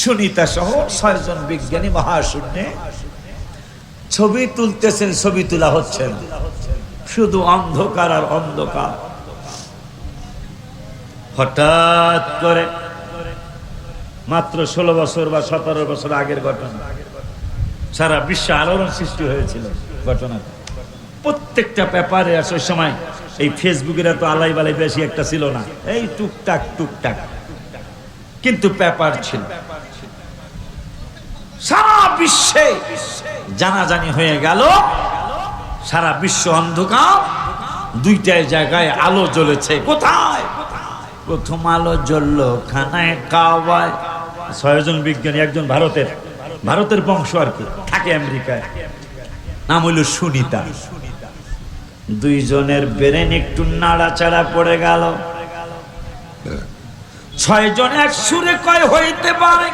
সুনিতা সহ ছয়জন বিজ্ঞানী মহাশূন্যে। ছবি তুলতেছেন, ছবি তোলা হচ্ছে। শুধু অন্ধকার আর অন্ধকার। হঠাৎ করে মাত্র ষোলো বছর বা সতেরো বছর আগের ঘটনা। সারা বিশ্বে আলোড়ন সৃষ্টি হয়েছিল ঘটনা প্রত্যেকটা পেপারে আসার সময়, এই ফেসবুকের এত আলাই বালাই বেশি একটা ছিল না। এই টুকটাক টুকটাক। কিন্তু পেপার ছিল। সারা বিশ্বে জানাজানি হয়ে গেল। সারা বিশ্ব অন্ধকার। দুইটাই জায়গায় আলো জ্বলেছে। কোথায়? প্রথম আলো জ্বললো খানায়, কাওয়ায়। ছয়জন বিজ্ঞানী, একজন ভারতের। ভারতের বংশ আর কি। থাকে আমেরিকায়। নাম হইল সুনিতা। দুইজনের বেরেন একটু নাড়াচাড়া পড়ে গেল। ছয়জন এক সুরে কয় হইতে পারে?